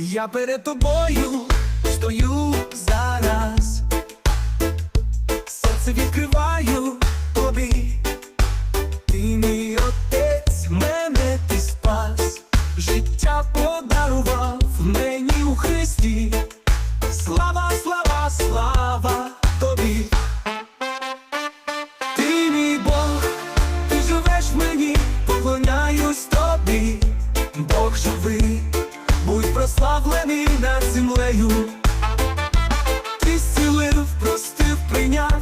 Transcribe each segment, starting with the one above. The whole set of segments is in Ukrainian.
Я перед тобою стою зараз, серце відкриваю тобі, ти мій отець, мене ти спас, життя подарував мені у Христі. Слава, слава, слава тобі. Ти мій Бог, ти живеш мені, поклоняюсь тобі, Бог живий, прославлений над землею. Ти зцілив, простив, прийняв,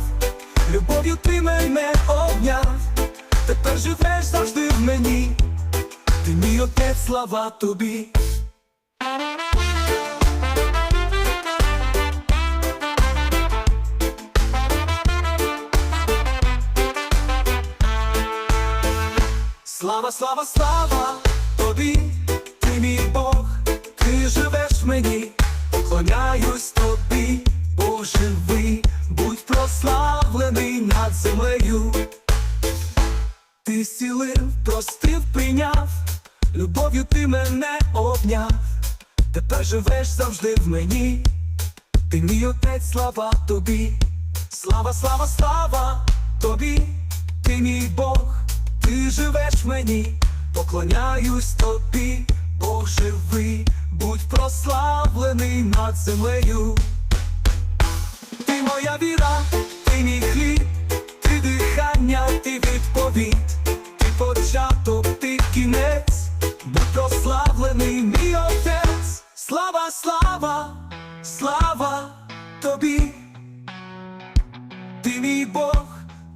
любов'ю ти мене обняв, тепер живеш завжди в мені, ти мій отець, слава тобі. Слава, слава, слава тобі, мені, поклоняюсь тобі, Бог живий, будь прославлений над землею. Ти сілив, простив, прийняв, любов'ю ти мене обняв, тепер живеш завжди в мені, ти мій отець, слава тобі, слава, слава, слава тобі, ти мій Бог, ти живеш в мені, поклоняюсь тобі, будь прославлений над землею. Ти моя віра, ти мій хліб, ти дихання, ти відповідь, ти початок, ти кінець, будь прославлений мій отець. Слава, слава, слава тобі. Ти мій Бог,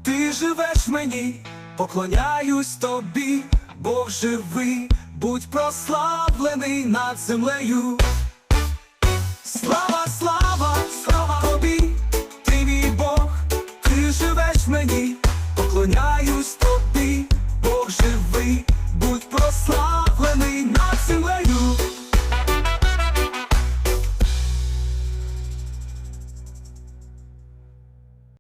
ти живеш мені, поклоняюсь тобі, Бог живий, будь прославлений над землею. Слава, слава, слава тобі, ти мій Бог, ти живеш мені, поклоняюсь тобі, Бог живий, будь прослав.